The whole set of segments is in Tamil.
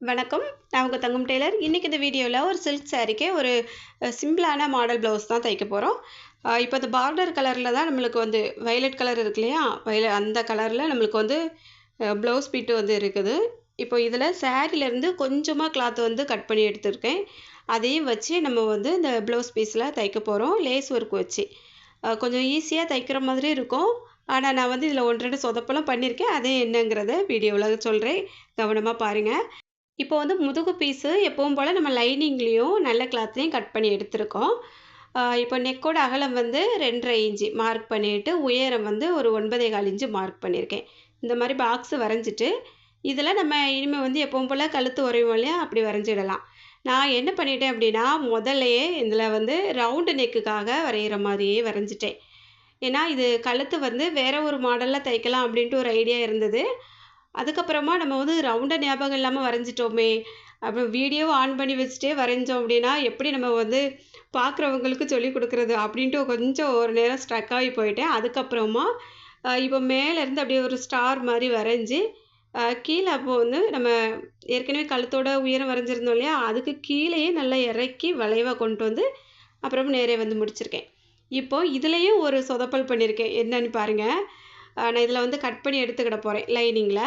வணக்கம். நான் உங்கள் தங்கம் டெய்லர். இன்றைக்கி இந்த வீடியோவில் ஒரு சில்க் சாரீக்கே ஒரு சிம்பிளான மாடல் ப்ளவுஸ் தான் தைக்க போகிறோம் இப்போ இந்த பார்டர் கலரில் தான் நம்மளுக்கு வந்து வயலட் கலர் இருக்கு இல்லையா? வயல அந்த கலரில் நம்மளுக்கு வந்து ப்ளவுஸ் பீட்டு வந்து இருக்குது. இப்போ இதில் சாரிலேருந்து கொஞ்சமாக கிளாத் வந்து கட் பண்ணி எடுத்திருக்கேன். அதையும் வச்சு நம்ம வந்து இந்த ப்ளவுஸ் பீஸில் தைக்க போகிறோம் லேஸ் ஒர்க் வச்சு. கொஞ்சம் ஈஸியாக தைக்கிற மாதிரி இருக்கும். ஆனால் நான் வந்து இதில் ஒன்று ரெண்டு சொதப்பெல்லாம் பண்ணியிருக்கேன் அதே என்னங்கிறத வீடியோவில் சொல்கிறேன் கவனமாக பாருங்கள் இப்போ வந்து முதுகு பீஸு எப்பவும் போல் நம்ம லைனிங்லேயும் நல்ல கிளாத்லேயும் கட் பண்ணி எடுத்திருக்கோம். இப்போ நெக்கோட அகலம் வந்து ரெண்டரை இன்ச்சு மார்க் பண்ணிவிட்டு உயரம் வந்து ஒரு ஒன்பதே கால் இன்ச்சு மார்க் பண்ணியிருக்கேன். இந்த மாதிரி பாக்ஸ் வரைஞ்சிட்டு இதில் நம்ம இனிமேல் வந்து எப்பவும் போல் கழுத்து உரையும் இல்லையா அப்படி வரைஞ்சிடலாம். நான் என்ன பண்ணிட்டேன் அப்படின்னா முதல்லையே இதில் வந்து ரவுண்டு நெக்குக்காக வரைகிற மாதிரியே வரைஞ்சிட்டேன். ஏன்னா இது கழுத்து வந்து வேறு ஒரு மாடலில் தைக்கலாம் அப்படின்ட்டு ஒரு ஐடியா இருந்தது. அதுக்கப்புறமா நம்ம வந்து ரவுண்டாக ஞாபகம் இல்லாமல் வரைஞ்சிட்டோமே. அப்புறம் வீடியோ ஆன் பண்ணி வச்சுட்டே வரைஞ்சோம் அப்படின்னா எப்படி நம்ம வந்து பார்க்குறவங்களுக்கு சொல்லி கொடுக்குறது அப்படின்ட்டு கொஞ்சம் ஒரு நேரம் ஸ்ட்ரக் ஆகி போயிட்டேன். அதுக்கப்புறமா இப்போ மேலேருந்து அப்படியே ஒரு ஸ்டார் மாதிரி வரைஞ்சி கீழே அப்போ வந்து நம்ம ஏற்கனவே கழுத்தோட உயரம் வரைஞ்சிருந்தோம் இல்லையா? அதுக்கு கீழேயே நல்லா இறக்கி வளைவாக கொண்டு வந்து அப்புறம் நேரே வந்து முடிச்சிருக்கேன். இப்போது இதுலேயும் ஒரு சொதப்பல் பண்ணியிருக்கேன் என்னன்னு பாருங்கள் நான் இதில் வந்து கட் பண்ணி எடுத்துக்கிட போகிறேன் லைனிங்கில்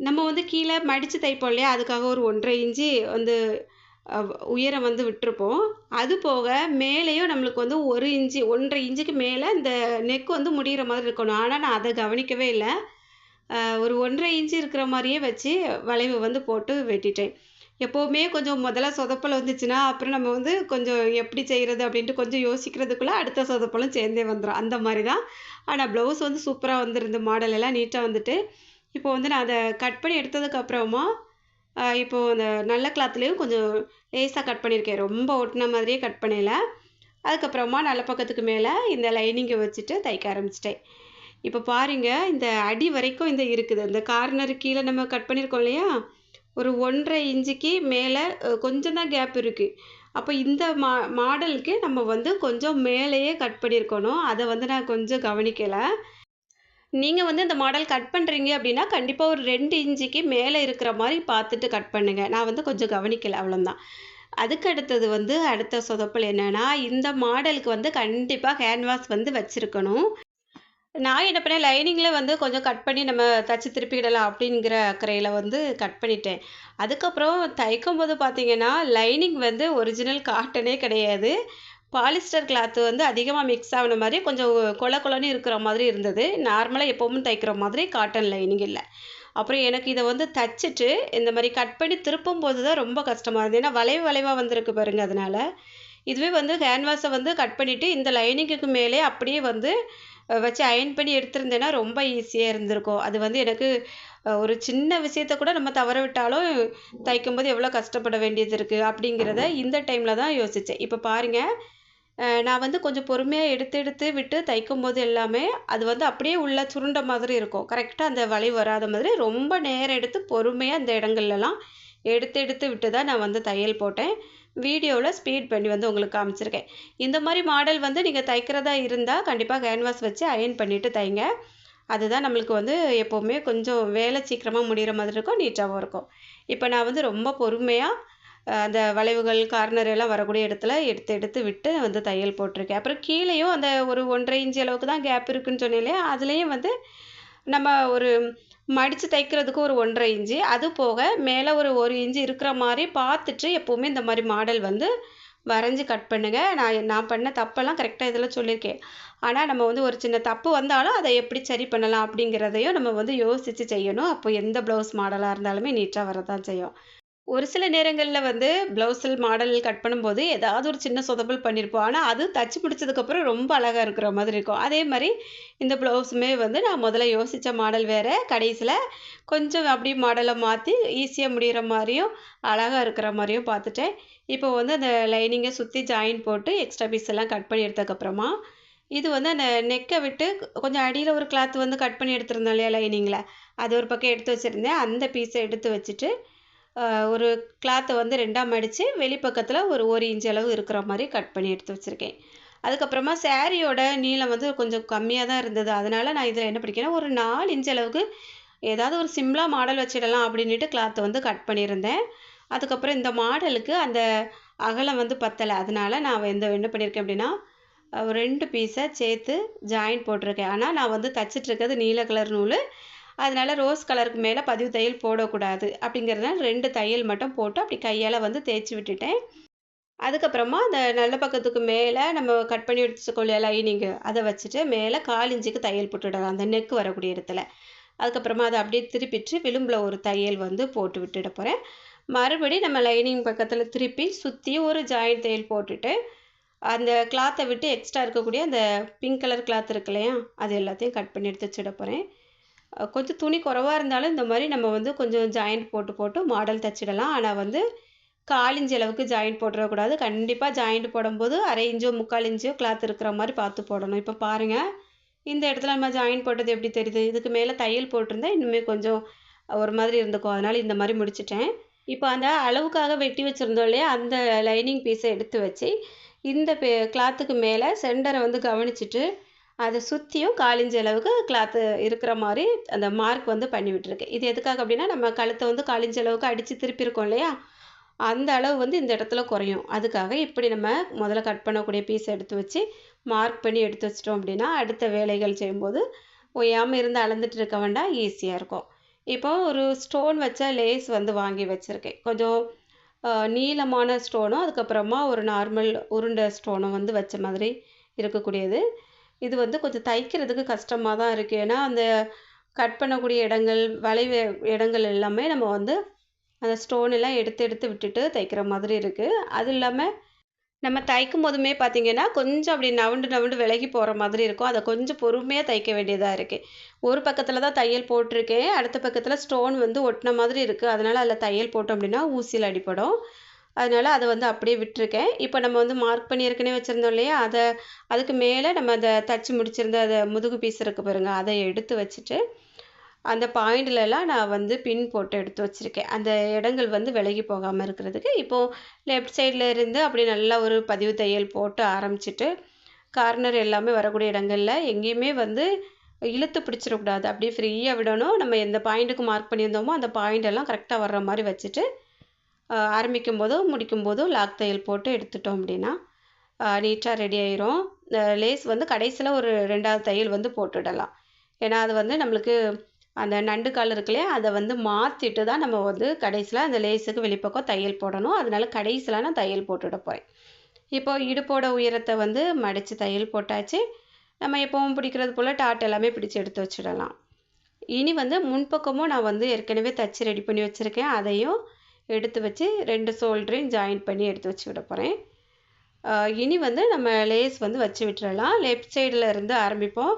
நம்ம வந்து கீழே மடித்து தைப்போம் இல்லையா? அதுக்காக ஒரு ஒன்றரை இன்ச்சு வந்து உயரம் வந்து விட்டுருப்போம். அது போக மேலேயும் நம்மளுக்கு வந்து ஒரு இன்ச்சு ஒன்றரை இன்ச்சுக்கு மேலே இந்த நெக் வந்து முடிகிற மாதிரி இருக்கணும். ஆனால் நான் அதை கவனிக்கவே இல்லை. ஒரு ஒன்றரை இன்ச்சு இருக்கிற மாதிரியே வச்சு வளைவு வந்து போட்டு வெட்டிட்டேன். எப்போவுமே கொஞ்சம் முதல்ல சொதப்பல் வந்துச்சுன்னா அப்புறம் நம்ம வந்து கொஞ்சம் எப்படி செய்கிறது அப்படின்ட்டு கொஞ்சம் யோசிக்கிறதுக்குள்ளே அடுத்த சொதப்பலும் சேர்ந்தே வந்துடும் அந்த மாதிரி தான். ஆனால் ப்ளவுஸ் வந்து சூப்பராக வந்துருந்து மாடல் எல்லாம் நீட்டாக வந்துட்டு இப்போ வந்து நான் அதை கட் பண்ணி எடுத்ததுக்கப்புறமா இப்போது அந்த நல்ல கிளாத்லேயும் கொஞ்சம் லேசாக கட் பண்ணியிருக்கேன். ரொம்ப ஒட்டின மாதிரியே கட் பண்ணல. அதுக்கப்புறமா நல்ல பக்கத்துக்கு மேலே இந்த லைனிங்கை வச்சுட்டு தைக்க ஆரம்பிச்சிட்டேன். இப்போ பாருங்கள் இந்த அடி வரைக்கும் இந்த இருக்குது. இந்த கார்னர் கீழே நம்ம கட் பண்ணியிருக்கோம் இல்லையா? ஒரு ஒன்றரை இன்ச்சுக்கு மேலே கொஞ்சம் தான் கேப் இருக்குது அப்போ இந்த மா மாடலுக்கு நம்ம வந்து கொஞ்சம் மேலேயே கட் பண்ணியிருக்கணும். அதை வந்து நான் கொஞ்சம் கவனிக்கலை. நீங்கள் வந்து இந்த மாடல் கட் பண்ணுறீங்க அப்படின்னா கண்டிப்பாக ஒரு ரெண்டு இன்ச்சுக்கு மேலே இருக்கிற மாதிரி பார்த்துட்டு கட் பண்ணுங்கள் நான் வந்து கொஞ்சம் கவனிக்கலை அவ்வளோதான் அதுக்கு அடுத்தது வந்து அடுத்த சொதப்பல் என்னென்னா இந்த மாடலுக்கு வந்து கண்டிப்பாக கேன்வாஸ் வந்து வச்சுருக்கணும். நான் என்ன பண்ணேன் லைனிங்கில் வந்து கொஞ்சம் கட் பண்ணி நம்ம தச்சு திருப்பிக்கிடலாம் அப்படிங்கிற அக்கறையில் வந்து கட் பண்ணிட்டேன். அதுக்கப்புறம் தைக்கும் போது பார்த்தீங்கன்னா லைனிங் வந்து ஒரிஜினல் காட்டனே கிடையாது. பாலிஸ்டர் கிளாத்து வந்து அதிகமாக மிக்ஸ் ஆகின மாதிரி கொஞ்சம் கொல கொலன்னு இருக்கிற மாதிரி இருந்தது. நார்மலாக எப்போவும் தைக்கிற மாதிரி காட்டன் லைனிங் இல்லை. அப்புறம் எனக்கு இதை வந்து தைச்சிட்டு இந்த மாதிரி கட் பண்ணி திருப்பும் போது தான் ரொம்ப கஷ்டமாக இருந்தது. ஏன்னா வளைவு வளைவாக வந்திருக்கு பாருங்க அதனால். இதுவே வந்து கேன்வாஸை வந்து கட் பண்ணிவிட்டு இந்த லைனிங்குக்கு மேலே அப்படியே வந்து வச்சு அயன் பண்ணி எடுத்திருந்தேன்னா ரொம்ப ஈஸியாக இருந்திருக்கும். அது வந்து எனக்கு ஒரு சின்ன விஷயத்த கூட நம்ம தவற விட்டாலும் தைக்கும்போது எவ்வளோ கஷ்டப்பட வேண்டியது இருக்குது அப்படிங்கிறத இந்த டைமில் தான் யோசித்தேன் இப்போ பாருங்கள் நான் வந்து கொஞ்சம் பொறுமையாக எடுத்து எடுத்து விட்டு தைக்கும் போது எல்லாமே அது வந்து அப்படியே உள்ள சுருண்ட மாதிரி இருக்கும். கரெக்டாக அந்த வளைவு வராத மாதிரி ரொம்ப நேரம் எடுத்து பொறுமையாக அந்த இடங்கள்லாம் எடுத்து எடுத்து விட்டு தான் நான் வந்து தையல் போட்டேன். வீடியோவில் ஸ்பீட் பண்ணி வந்து உங்களுக்கு காமிச்சிருக்கேன். இந்த மாதிரி மாடல் வந்து நீங்கள் தைக்கிறதா இருந்தால் கண்டிப்பாக கேன்வாஸ் வச்சு அயன் பண்ணிவிட்டு தைங்க. அதுதான் நம்மளுக்கு வந்து எப்போவுமே கொஞ்சம் வேலை சீக்கிரமாக முடிகிற மாதிரி இருக்கும் நீட்டாகவும் இருக்கும். இப்போ நான் வந்து ரொம்ப பொறுமையாக அந்த வளைவுகள் கார்னர் எல்லாம் வரக்கூடிய இடத்துல எடுத்து எடுத்து விட்டு வந்து தையல் போட்டிருக்கேன். அப்புறம் கீழேயும் அந்த ஒரு ஒன்றரை இன்ச்சு அளவுக்கு தான் கேப் இருக்குதுன்னு சொன்னேன் அதுலேயும் வந்து நம்ம ஒரு மடித்து தைக்கிறதுக்கு ஒரு ஒன்றரை இன்ச்சு. அது போக மேலே ஒரு ஒரு இன்ச்சு இருக்கிற மாதிரி பார்த்துட்டு எப்போவுமே இந்த மாதிரி மாடல் வந்து வரைஞ்சி கட் பண்ணுங்கள் நான் நான் பண்ண தப்பெல்லாம் கரெக்டாக இதில் சொல்லியிருக்கேன். ஆனால் நம்ம வந்து ஒரு சின்ன தப்பு வந்தாலும் அதை எப்படி சரி பண்ணலாம் அப்படிங்கிறதையும் நம்ம வந்து யோசித்து செய்யணும். அப்போ எந்த ப்ளவுஸ் மாடலாக இருந்தாலுமே நீட்டாக வரதான் செய்யும். ஒரு சில நேரங்களில் வந்து ப்ளவுஸில் மாடல் கட் பண்ணும்போது ஏதாவது ஒரு சின்ன சொதப்பல் பண்ணியிருப்போம் ஆனால் அது தச்சு பிடிச்சதுக்கப்புறம் ரொம்ப அழகாக இருக்கிற மாதிரி இருக்கும். அதே மாதிரி இந்த ப்ளவுஸுமே வந்து நான் முதல்ல யோசித்த மாடல் வேறு. கடைசியில் கொஞ்சம் அப்படியே மாடலை மாற்றி ஈஸியாக முடிகிற மாதிரியும் அழகாக இருக்கிற மாதிரியும் பார்த்துட்டேன். இப்போ வந்து அந்த லைனிங்கை சுற்றி ஜாயின் போட்டு எக்ஸ்ட்ரா பீஸ் எல்லாம் கட் பண்ணி எடுத்ததுக்கப்புறமா இது வந்து அந்த நெக்கை விட்டு கொஞ்சம் அடியில் ஒரு கிளாத் வந்து கட் பண்ணி எடுத்திருந்தோம் இல்லையா லைனிங்கில் அது ஒரு பக்கம் எடுத்து வச்சுருந்தேன். அந்த பீஸை எடுத்து வச்சுட்டு ஒரு கிளாத்தை வந்து ரெண்டாக மடித்து வெளிப்பக்கத்தில் ஒரு ஒரு இன்ச் அளவு இருக்கிற மாதிரி கட் பண்ணி எடுத்து வச்சுருக்கேன். அதுக்கப்புறமா சேரீயோட நீளம் வந்து கொஞ்சம் கம்மியாக தான் இருந்தது. அதனால் நான் இதில் என்ன பண்ணிக்கிறேன் ஒரு நாலு இன்ச் அளவுக்கு ஏதாவது ஒரு சிம்லா மாடல் வச்சிடலாம் அப்படின்ட்டு கிளாத்தை வந்து கட் பண்ணியிருந்தேன். அதுக்கப்புறம் இந்த மாடலுக்கு அந்த அகலம் வந்து பத்தலை. அதனால் நான் எந்த என்ன பண்ணியிருக்கேன் அப்படின்னா ஒரு ரெண்டு பீஸை சேர்த்து ஜாயின் போட்டிருக்கேன். ஆனால் நான் வந்து தச்சிட்ருக்கிறது நீல கலர் நூல். அதனால் ரோஸ் கலருக்கு மேலே பதிவு தையல் போடக்கூடாது. அப்படிங்கிறதுனால ரெண்டு தையல் மட்டும் போட்டு அப்படி கையால் வந்து தேய்ச்சி விட்டுட்டேன். அதுக்கப்புறமா அந்த நல்ல பக்கத்துக்கு மேலே நம்ம கட் பண்ணி வச்சுக்கொள்ள லைனிங்கு அதை வச்சுட்டு மேலே காலிஞ்சிக்கு தையல் போட்டுவிடலாம் அந்த நெக்கு வரக்கூடிய இடத்துல. அதுக்கப்புறமா அதை அப்படியே திருப்பிட்டு விளிம்பில் ஒரு தையல் வந்து போட்டு விட்டுட போகிறேன் மறுபடி நம்ம லைனிங் பக்கத்தில் திருப்பி சுற்றி ஒரு ஜாயின் தையல் போட்டுட்டு அந்த கிளாத்தை விட்டு எக்ஸ்ட்ரா இருக்கக்கூடிய அந்த பிங்க் கலர் கிளாத் இருக்கு இல்லையா அது எல்லாத்தையும் கட் பண்ணி எடுத்து வச்சுட போகிறேன் கொஞ்சம் துணி குறவாக இருந்தாலும் இந்த மாதிரி நம்ம வந்து கொஞ்சம் ஜாயிண்ட் போட்டு போட்டு மாடல் தைச்சிடலாம் ஆனால் வந்து காலிஞ்சி அளவுக்கு ஜாயிண்ட் போட்டுறக்கூடாது கண்டிப்பாக ஜாயிண்ட் போடும்போது அரை இன்ச்சோ முக்கால் இன்ச்சோ கிளாத் இருக்கிற மாதிரி பார்த்து போடணும். இப்போ பாருங்கள் இந்த இடத்துல நம்ம ஜாயின் போட்டது எப்படி தெரியுது? இதுக்கு மேலே தையல் போட்டிருந்தா இன்னுமே கொஞ்சம் ஒரு மாதிரி இருந்துக்கும். அதனால் இந்த மாதிரி முடிச்சிட்டேன். இப்போ அந்த அளவுக்காக வெட்டி வச்சுருந்தோம் இல்லையா? அந்த லைனிங் பீஸை எடுத்து வச்சு இந்த கிளாத்துக்கு மேலே சென்டரை வந்து கவனிச்சுட்டு அதை சுற்றியும் காலிஞ்ச அளவுக்கு கிளாத்து இருக்கிற மாதிரி அந்த மார்க் வந்து பண்ணி விட்டுருக்கேன் இது எதுக்காக அப்படின்னா நம்ம கழுத்தை வந்து காலிஞ்ச அளவுக்கு அடித்து திருப்பியிருக்கோம் இல்லையா? அந்த அளவு வந்து இந்த இடத்துல குறையும். அதுக்காக இப்படி நம்ம முதல்ல கட் பண்ணக்கூடிய பீஸ் எடுத்து வச்சு மார்க் பண்ணி எடுத்து வச்சிட்டோம் அப்படின்னா அடுத்த வேலைகள் செய்யும்போது ஒய்யாமல் இருந்து அளந்துட்டு இருக்க வேண்டாம் ஈஸியாக இருக்கும். இப்போ ஒரு ஸ்டோன் வச்ச லேஸ் வந்து வாங்கி வச்சுருக்கேன். கொஞ்சம் நீளமான ஸ்டோனும் அதுக்கப்புறமா ஒரு நார்மல் உருண்டை ஸ்டோனும் வந்து வச்ச மாதிரி இருக்கக்கூடியது. இது வந்து கொஞ்சம் தைக்கிறதுக்கு கஷ்டமாக தான் இருக்குது ஏன்னா அந்த கட் பண்ணக்கூடிய இடங்கள் வளைவு இடங்கள் எல்லாமே நம்ம வந்து அந்த ஸ்டோன் எல்லாம் எடுத்து எடுத்து விட்டுட்டு தைக்கிற மாதிரி இருக்குது அது இல்லாமல் நம்ம தைக்கும் போதுமே பார்த்திங்கன்னா கொஞ்சம் அப்படி நவுண்டு நவுண்டு விலகி போகிற மாதிரி இருக்கும். அதை கொஞ்சம் பொறுமையாக தைக்க வேண்டியதாக இருக்குது ஒரு பக்கத்தில் தான் தையல் போட்டிருக்கேன். அடுத்த பக்கத்தில் ஸ்டோன் வந்து ஒட்டின மாதிரி இருக்குது அதனால் அதில் தையல் போட்டோம் அப்படின்னா ஊசியில் அடிப்படும் அதனால் அதை வந்து அப்படியே விட்டுருக்கேன். இப்போ நம்ம வந்து மார்க் பண்ணி ஏற்கனவே வச்சுருந்தோம் இல்லையா? அதை அதுக்கு மேலே நம்ம அதை தச்சு முடிச்சிருந்த அதை முதுகு பீஸ் இருக்கு பாருங்கள் அதை எடுத்து வச்சுட்டு அந்த பாயிண்ட்லலாம் நான் வந்து பின் போட்டு எடுத்து வச்சுருக்கேன். அந்த இடங்கள் வந்து விலகி போகாமல் இருக்கிறதுக்கு. இப்போது லெஃப்ட் சைடில் இருந்து அப்படி நல்லா ஒரு பதிவு தையல் போட்டு ஆரம்பிச்சிட்டு கார்னர் எல்லாமே வரக்கூடிய இடங்களில் எங்கேயுமே வந்து இழுத்து பிடிச்சிடக்கூடாது. அப்படியே ஃப்ரீயாக விடணும். நம்ம எந்த பாயிண்ட்டுக்கு மார்க் பண்ணியிருந்தோமோ அந்த பாயிண்ட் எல்லாம் கரெக்டாக வர்ற மாதிரி வச்சுட்டு ஆரம்பிக்கும் போதோ முடிக்கும் போதும் லாக் தையல் போட்டு எடுத்துட்டோம் அப்படின்னா நீட்டாக ரெடி ஆயிரும். லேஸ் வந்து கடைசியில் ஒரு ரெண்டாவது தையல் வந்து போட்டுடலாம். ஏன்னா அது வந்து நம்மளுக்கு அந்த நண்டு கால் இருக்குல்லையே அதை வந்து மாற்றிட்டு தான் நம்ம வந்து கடைசியில் அந்த லேஸுக்கு வெளிப்பக்கம் தையல் போடணும். அதனால கடைசியில் நான் தையல் போட்டுட போகிறேன் இப்போ இடுப்போட உயரத்தை வந்து மடித்து தையல் போட்டாச்சு. நம்ம எப்பவும் பிடிக்கிறது போல் டாட் எல்லாமே பிடிச்சி எடுத்து வச்சிடலாம். இனி வந்து முன்பக்கமும் நான் வந்து ஏற்கனவே தச்சு ரெடி பண்ணி வச்சுருக்கேன். அதையும் எடுத்து வச்சு ரெண்டு ஷோல்டரையும் ஜாயின் பண்ணி எடுத்து வச்சு விட போகிறேன் இனி வந்து நம்ம லேஸ் வந்து வச்சு விட்டுறலாம். லெஃப்ட் சைடில் இருந்து ஆரம்பிப்போம்.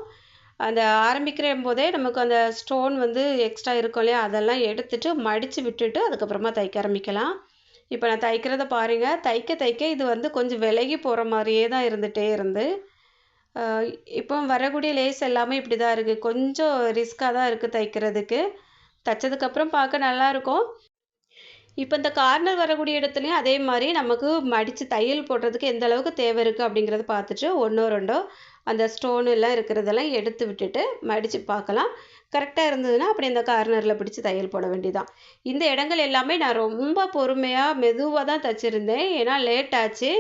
அந்த ஆரம்பிக்கிற போதே நமக்கு அந்த ஸ்டோன் வந்து எக்ஸ்ட்ரா இருக்கும் இல்லையா? அதெல்லாம் எடுத்துட்டு மடித்து விட்டுட்டு அதுக்கப்புறமா தைக்க ஆரம்பிக்கலாம். இப்போ நான் தைக்கிறத பாருங்கள் தைக்க தைக்க இது வந்து கொஞ்சம் விலகி போகிற மாதிரியே தான் இருந்துகிட்டே இருந்து. இப்போ வரக்கூடிய லேஸ் எல்லாமே இப்படி தான் இருக்குது கொஞ்சம் ரிஸ்க்காக தான் இருக்குது தைக்கிறதுக்கு. தைச்சதுக்கப்புறம் பார்க்க நல்லாயிருக்கும் இப்போ இந்த கார்னர் வரக்கூடிய இடத்துலையும் அதே மாதிரி நமக்கு மடித்து தையல் போடுறதுக்கு எந்த அளவுக்கு தேவை இருக்குது அப்படிங்கிறத பார்த்துட்டு ஒன்றோ ரெண்டோ அந்த ஸ்டோன் எல்லாம் இருக்கிறதெல்லாம் எடுத்து விட்டுட்டு மடித்து பார்க்கலாம். கரெக்டாக இருந்ததுன்னா அப்படி இந்த கார்னரில் பிடிச்சி தையல் போட வேண்டியதான் இந்த இடங்கள் எல்லாமே நான் ரொம்ப பொறுமையாக மெதுவாக தான் தைச்சிருந்தேன். ஏன்னா லேட் ஆச்சு.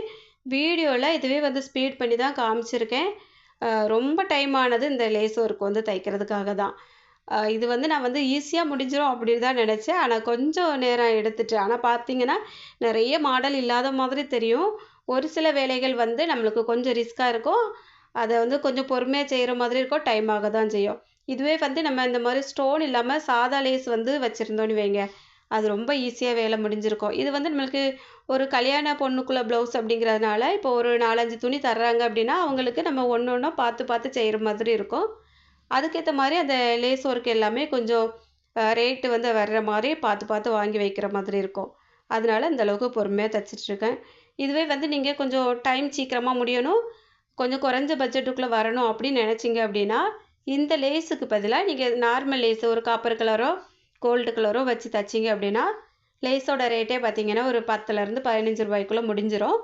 வீடியோவில் இதுவே வந்து ஸ்பீட் பண்ணி தான் காமிச்சிருக்கேன். ரொம்ப டைம் ஆனது இந்த லேஸ் ஒர்க் வந்து தைக்கிறதுக்காக தான். இது வந்து நான் வந்து ஈஸியாக முடிஞ்சிடும் அப்படின்னு தான் நினச்சேன். ஆனால் கொஞ்சம் நேரம் எடுத்துட்டு ஆனால் பார்த்தீங்கன்னா நிறைய மாடல் இல்லாத மாதிரி தெரியும். ஒரு சில வேலைகள் வந்து நம்மளுக்கு கொஞ்சம் ரிஸ்க்காக இருக்கும். அதை வந்து கொஞ்சம் பொறுமையாக செய்கிற மாதிரி இருக்கும். டைம் ஆக தான் செய்யும். இதுவே வந்து நம்ம இந்த மாதிரி ஸ்டோன் இல்லாமல் சாதா லேஸ் வந்து வச்சுருந்தோன்னு வைங்க. அது ரொம்ப ஈஸியாக வேலை முடிஞ்சிருக்கும். இது வந்து நம்மளுக்கு ஒரு கல்யாண பொண்ணுக்குள்ள ப்ளவுஸ் அப்படிங்கிறதுனால இப்போ ஒரு நாலஞ்சு துணி தர்றாங்க அப்படின்னா அவங்களுக்கு நம்ம ஒன்று ஒன்றா பார்த்து பார்த்து செய்கிற மாதிரி இருக்கும். அதுக்கேற்ற மாதிரி அந்த லேஸ் ஒர்க் எல்லாமே கொஞ்சம் ரேட்டு வந்து வர்ற மாதிரி பார்த்து பார்த்து வாங்கி வைக்கிற மாதிரி இருக்கும். அதனால இந்த அளவுக்கு பொறுமையாக தைச்சிட்ருக்கேன். இதுவே வந்து நீங்கள் கொஞ்சம் டைம் சீக்கிரமாக முடியணும் கொஞ்சம் குறைஞ்ச பட்ஜெட்டுக்குள்ளே வரணும் அப்படின்னு நினச்சிங்க அப்படின்னா இந்த லேஸுக்கு பதிலாக நீங்கள் நார்மல் லேஸு ஒரு காப்பர் கலரோ கோல்டு கலரோ வச்சு தைச்சிங்க அப்படின்னா லேஸோட ரேட்டே பார்த்தீங்கன்னா ஒரு பத்துலேருந்து பதினஞ்சு ரூபாய்க்குள்ளே முடிஞ்சிடும்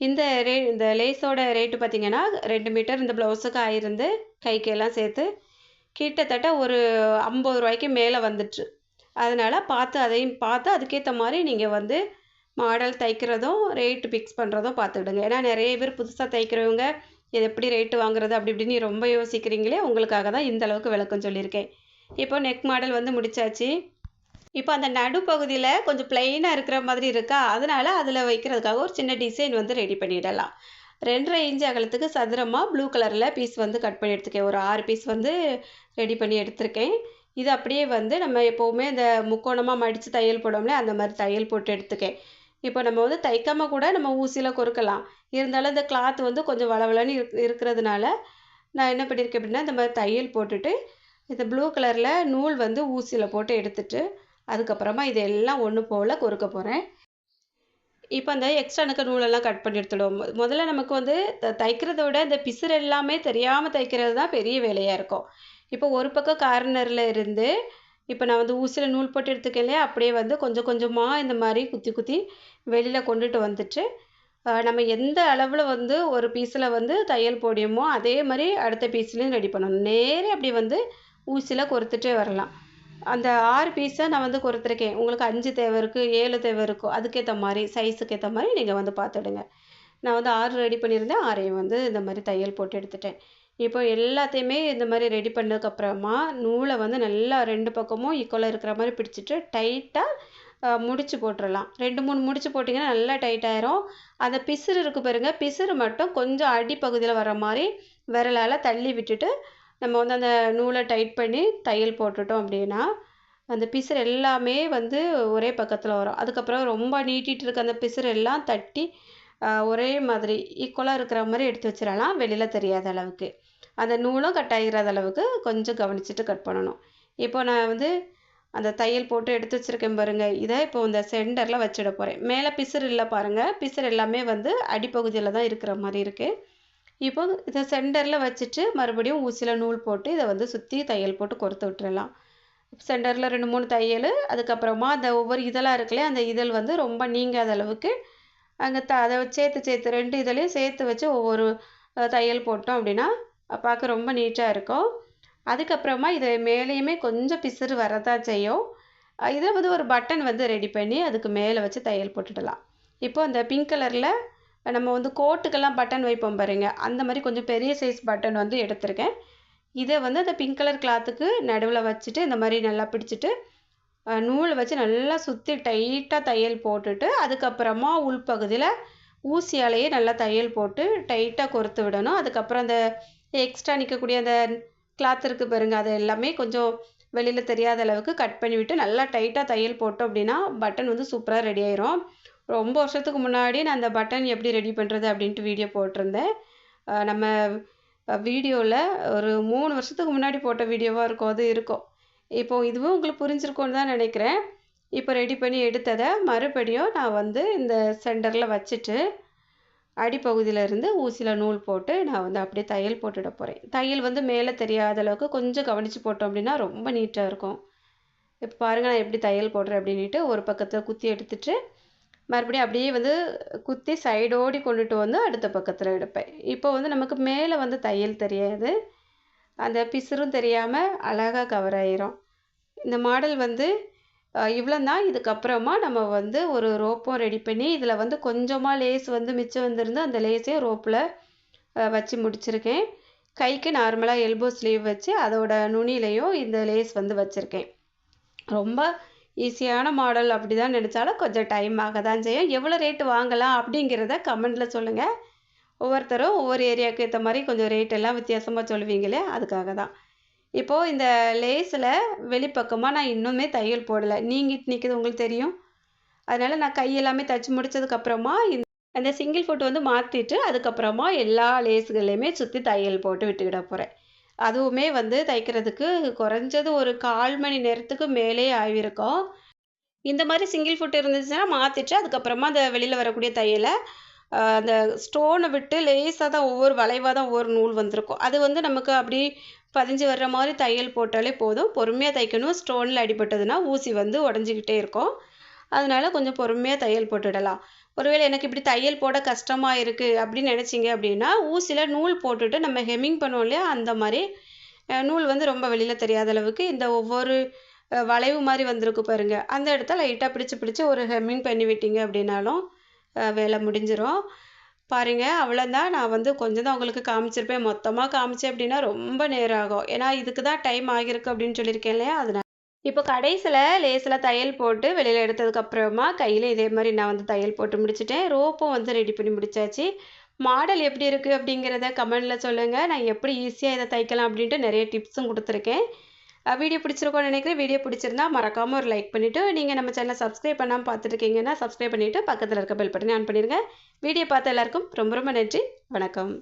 இந்த ரே இந்த லேஸோட ரேட்டு பார்த்தீங்கன்னா ரெண்டு மீட்டர் இந்த ப்ளவுஸுக்கு ஆயிருந்து கைக்கெல்லாம் சேர்த்து கிட்டத்தட்ட ஒரு ஐம்பது ரூபாய்க்கு மேலே வந்துட்டு அதனால் பார்த்து அதையும் பார்த்து அதுக்கேற்ற மாதிரி நீங்கள் வந்து மாடல் தைக்கிறதும் ரேட்டு ஃபிக்ஸ் பண்ணுறதும் பார்த்துக்கிடுங்க. ஏன்னா நிறைய பேர் புதுசாக தைக்கிறவங்க இது எப்படி ரேட்டு வாங்குறது அப்படி இப்படின்னு ரொம்ப யோசிக்கிறீங்களே உங்களுக்காக தான் இந்த அளவுக்கு விளக்கம் சொல்லியிருக்கேன். இப்போ நெக் மாடல் வந்து முடிச்சாச்சு. இப்போ அந்த நடுப்பகுதியில் கொஞ்சம் பிளெயினாக இருக்கிற மாதிரி இருக்கா? அதனால் அதில் வைக்கிறதுக்காக ஒரு சின்ன டிசைன் வந்து ரெடி பண்ணிடலாம். ரெண்டரை இன்ச் அகலத்துக்கு சதுரமாக ப்ளூ கலரில் பீஸ் வந்து கட் பண்ணி எடுத்துக்கேன். ஒரு ஆறு பீஸ் வந்து ரெடி பண்ணி எடுத்திருக்கேன். இது அப்படியே வந்து நம்ம எப்போவுமே இந்த முக்கோணமாக மடித்து தையல் போடுவோம்ல அந்த மாதிரி தையல் போட்டு எடுத்துக்கேன். இப்போ நம்ம வந்து தைக்காமல் கூட நம்ம ஊசியில் கொறுக்கலாம். இருந்தாலும் இந்த கிளாத் வந்து கொஞ்சம் வளவளன்னு இருக் இருக்கிறதுனால நான் என்ன பண்ணியிருக்கேன் அப்படின்னா இந்த மாதிரி தையல் போட்டுட்டு இந்த ப்ளூ கலரில் நூல் வந்து ஊசியில் போட்டு எடுத்துட்டு அதுக்கப்புறமா இதெல்லாம் ஒன்று போல் கொறுக்க போகிறேன் இப்போ அந்த எக்ஸ்ட்ரா நக்க நூலெல்லாம் கட் பண்ணி எடுத்துடுவோம் முதல்ல நமக்கு வந்து த தைக்கிறத விட இந்த பிசுறு எல்லாமே தெரியாமல் தைக்கிறது தான் பெரிய வேலையாக இருக்கும். இப்போ ஒரு பக்கம் கார்னரில் இருந்து இப்போ நான் வந்து ஊசியில் நூல் போட்டு எடுத்துக்கேன் இல்லையா? அப்படியே வந்து கொஞ்சம் கொஞ்சமாக இந்த மாதிரி குத்தி குத்தி வெளியில் கொண்டுட்டு வந்துட்டு நம்ம எந்த அளவில் வந்து ஒரு பீஸில் வந்து தையல் போடியுமோ அதே மாதிரி அடுத்த பீஸ்லேயும் ரெடி பண்ணணும். நேரே அப்படி வந்து ஊசியில் கொறுத்துட்டே வரலாம். அந்த ஆறு பீஸை நான் வந்து கொடுத்துருக்கேன். உங்களுக்கு அஞ்சு தேவை இருக்குது ஏழு தேவை இருக்கும் அதுக்கேற்ற மாதிரி சைஸுக்கு ஏற்ற மாதிரி நீங்கள் வந்து பார்த்துடுங்க. நான் வந்து ஆறு ரெடி பண்ணியிருந்தேன். ஆறையும் வந்து இந்த மாதிரி தையல் போட்டு எடுத்துட்டேன். இப்போ எல்லாத்தையுமே இந்த மாதிரி ரெடி பண்ணதுக்கப்புறமா நூலை வந்து நல்லா ரெண்டு பக்கமும் ஈக்குவலாக இருக்கிற மாதிரி பிடிச்சிட்டு டைட்டாக முடிச்சு போட்டுடலாம் ரெண்டு மூணு முடிச்சு போட்டிங்கன்னா நல்லா டைட்டாயிரும் அந்த பிசுறு இருக்குது பாருங்கள் பிசுறு மட்டும் கொஞ்சம் அடிப்பகுதியில் வர மாதிரி விரலால் தள்ளி விட்டுட்டு நம்ம வந்து அந்த நூலை டைட் பண்ணி தையல் போட்டுட்டோம் அப்படின்னா அந்த பிசுறு எல்லாமே வந்து ஒரே பக்கத்தில் வரும். அதுக்கப்புறம் ரொம்ப நீட்டிகிட்டு இருக்க அந்த பிசுறு எல்லாம் தட்டி ஒரே மாதிரி ஈக்குவலாக இருக்கிற மாதிரி எடுத்து வச்சிடலாம். வெளியில் தெரியாத அளவுக்கு. அந்த நூலும் கட் ஆகிறாத அளவுக்கு கொஞ்சம் கவனிச்சுட்டு கட் பண்ணணும். இப்போ நான் வந்து அந்த தையல் போட்டு எடுத்து வச்சுருக்கேன் பாருங்கள் இதை இப்போ இந்த சென்டரில் வச்சிட போகிறேன் மேலே பிசுறு இல்லை பாருங்கள் பிசுறு எல்லாமே வந்து அடிப்பகுதியில் தான் இருக்கிற மாதிரி இருக்குது இப்போ இதை சென்டரில் வச்சுட்டு மறுபடியும் ஊசியில் நூல் போட்டு இதை வந்து சுற்றி தையல் போட்டு கொடுத்து விட்டுறலாம். சென்டரில் ரெண்டு மூணு தையல் அதுக்கப்புறமா அந்த ஒவ்வொரு இதழாக இருக்குல்லையே அந்த இதழ் வந்து ரொம்ப நீங்காத அளவுக்கு அங்கே த அதை சேர்த்து சேர்த்து ரெண்டு இதழையும் சேர்த்து வச்சு ஒவ்வொரு தையல் போட்டோம் அப்படின்னா பார்க்க ரொம்ப நீட்டாக இருக்கும். அதுக்கப்புறமா இதை மேலேயுமே கொஞ்சம் பிசுறு வரதான் செய்யும். இதை வந்து ஒரு பட்டன் வந்து ரெடி பண்ணி அதுக்கு மேலே வச்சு தையல் போட்டுடலாம். இப்போ அந்த பிங்க் கலரில் நம்ம வந்து கோட்டுக்கெல்லாம் பட்டன் வைப்போம் பாருங்க. அந்த மாதிரி கொஞ்சம் பெரிய சைஸ் பட்டன் வந்து எடுத்திருக்கேன். இதை வந்து அந்த பிங்க் கலர் கிளாத்துக்கு நடுவில் வச்சுட்டு இந்த மாதிரி நல்லா பிடிச்சிட்டு நூல் வச்சு நல்லா சுற்றி டைட்டாக தையல் போட்டுட்டு அதுக்கப்புறமா உள்பகுதியில் ஊசியாலேயே நல்லா தையல் போட்டு டைட்டாக கொறுத்து விடணும். அதுக்கப்புறம் அந்த எக்ஸ்ட்ரா நிற்கக்கூடிய அந்த கிளாத் இருக்குது பாருங்க அது எல்லாமே கொஞ்சம் வெளியில் தெரியாத அளவுக்கு கட் பண்ணி விட்டு நல்லா டைட்டாக தையல் போட்டோம் அப்படின்னா பட்டன் வந்து சூப்பராக ரெடி ஆயிரும். ரொம்ப வருஷத்துக்கு முன்னாடி நான் அந்த பட்டன் எப்படி ரெடி பண்ணுறது அப்படின்ட்டு வீடியோ போட்டிருந்தேன். நம்ம வீடியோவில் ஒரு மூணு வருஷத்துக்கு முன்னாடி போட்ட வீடியோவாக இருக்கும் அது இருக்கும். இப்போ இதுவும் உங்களுக்கு புரிஞ்சிருக்கும்னு தான் நினைக்கிறேன். இப்போ ரெடி பண்ணி எடுத்ததை மறுபடியும் நான் வந்து இந்த சென்டரில் வச்சுட்டு அடிப்பகுதியில் இருந்து ஊசியில் நூல் போட்டு நான் வந்து அப்படியே தையல் போட்டுட போகிறேன் தையல் வந்து மேலே தெரியாத அளவுக்கு கொஞ்சம் கவனித்து போட்டோம் அப்படின்னா ரொம்ப நீட்டாக இருக்கும். இப்போ பாருங்கள் நான் எப்படி தையல் போடுறேன் அப்படின்ட்டு ஒரு பக்கத்தில் குத்தி எடுத்துட்டு மறுபடியும் அப்படியே வந்து குத்தி சைடோடி கொண்டுட்டு வந்து அடுத்த பக்கத்தில் எடுப்பேன். இப்போ வந்து நமக்கு மேலே வந்து தையல் தெரியாது. அந்த பிசுறும் தெரியாமல் அழகாக கவர் ஆயிரும். இந்த மாடல் வந்து இவ்வளோ தான் இதுக்கப்புறமா நம்ம வந்து ஒரு ரோப்பும் ரெடி பண்ணி இதில் வந்து கொஞ்சமாக லேஸ் வந்து மிச்சம் வந்திருந்து அந்த லேஸையும் ரோப்பில் வச்சு முடிச்சிருக்கேன். கைக்கு நார்மலாக எல்போ ஸ்லீவ் வச்சு அதோட நுனிலையும் இந்த லேஸ் வந்து வச்சுருக்கேன். ரொம்ப ஈஸியான மாடல் அப்படி தான் நினச்சாலும் கொஞ்சம் டைம் ஆக தான் செய்யும். எவ்வளோ ரேட்டு வாங்கலாம் அப்படிங்கிறத கமெண்டில் சொல்லுங்கள் ஒவ்வொருத்தரும் ஒவ்வொரு ஏரியாவுக்கு ஏற்ற மாதிரி கொஞ்சம் ரேட் எல்லாம் வித்தியாசமாக சொல்லுவீங்களே அதுக்காக தான் இப்போது இந்த லேஸில் வெளிப்பக்கமாக நான் இன்னுமே தையல் போடலை. நீங்கிட்டு நிற்கிது உங்களுக்கு தெரியும். அதனால் நான் கையெல்லாமே தைச்சி முடிச்சதுக்கப்புறமா இந்த அந்த சிங்கிள் ஃபுட் வந்து மாற்றிட்டு அதுக்கப்புறமா எல்லா லேஸுகளையுமே சுற்றி தையல் போட்டு விட்டுக்கிட போகிறேன் அதுவுமே வந்து தைக்கிறதுக்கு குறைஞ்சது ஒரு கால் மணி நேரத்துக்கு மேலே ஆகியிருக்கும் இந்த மாதிரி சிங்கிள் ஃபுட் இருந்துச்சுன்னா மாற்றிட்டு அதுக்கப்புறமா அந்த வெளியில் வரக்கூடிய தையலை அந்த ஸ்டோனை விட்டு லேசாக தான் ஒவ்வொரு வளைவாக தான் ஒவ்வொரு நூல் வந்திருக்கும். அது வந்து நமக்கு அப்படி பதிஞ்சு வர்ற மாதிரி தையல் போட்டாலே போதும். பொறுமையாக தைக்கணும். ஸ்டோனில் அடிபட்டதுன்னா ஊசி வந்து உடஞ்சிக்கிட்டே இருக்கும். அதனால் கொஞ்சம் பொறுமையாக தையல் போட்டுடலாம். ஒருவேளை எனக்கு இப்படி தையல் போட கஷ்டமாக இருக்குது அப்படின்னு நினச்சிங்க அப்படின்னா ஊசியில் நூல் போட்டுட்டு நம்ம ஹெம்மிங் பண்ணுவோம் இல்லையா? அந்த மாதிரி நூல் வந்து ரொம்ப வெளியில் தெரியாத அளவுக்கு இந்த ஒவ்வொரு வளைவு மாதிரி வந்திருக்கு பாருங்க. அந்த இடத்த லைட்டாக பிடிச்சி பிடிச்சி ஒரு ஹெம்மிங் பண்ணி விட்டீங்க அப்படின்னாலும் வேலை முடிஞ்சிடும் பாருங்கள் அவ்வளோதான் நான் வந்து கொஞ்சம் தான் உங்களுக்கு காமிச்சிருப்பேன். மொத்தமாக காமிச்சேன் அப்படின்னா ரொம்ப நேரம் ஆகும். ஏன்னா இதுக்கு தான் டைம் ஆகியிருக்கு அப்படின்னு சொல்லியிருக்கேன் இல்லையா? அதனால் இப்போ கடைசியில் லேசில் தையல் போட்டு வெளியில் எடுத்ததுக்கு அப்புறமா கையில் இதே மாதிரி நான் வந்து தையல் போட்டு முடிச்சிட்டேன். ரோப்பும் வந்து ரெடி பண்ணி முடிச்சாச்சு. மாடல் எப்படி இருக்குது அப்படிங்கிறத கமெண்டில் சொல்லுங்கள் நான் எப்படி ஈஸியாக இதை தைக்கலாம் அப்படின்ட்டு நிறைய டிப்ஸும் கொடுத்துருக்கேன். வீடியோ பிடிச்சிருக்கோன்னு நினைக்கிறேன். வீடியோ பிடிச்சிருந்தா மறக்காமல் ஒரு லைக் பண்ணிவிட்டு நீங்கள் நம்ம சேனலை சப்ஸ்கிரைப் பண்ணாமல் பார்த்துருக்கீங்கன்னா சப்ஸ்கிரைப் பண்ணிவிட்டு பக்கத்தில் இருக்க பெல் பட்டனை ஆன் பண்ணிடுங்க வீடியோ பார்த்த எல்லாருக்கும் ரொம்ப ரொம்ப நன்றி. வணக்கம்.